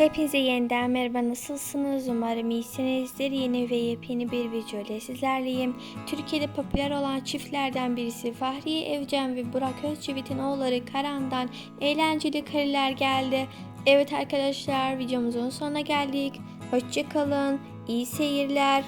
Hepinize yeniden merhaba nasılsınız? Umarım iyisinizdir. Yeni ve yepyeni bir video ile sizlerleyim. Türkiye'de popüler olan çiftlerden birisi Fahriye Evcen ve Burak Özçivit'in oğulları Karan'dan eğlenceli kariler geldi. Evet arkadaşlar videomuzun sonuna geldik. Hoşçakalın. İyi seyirler.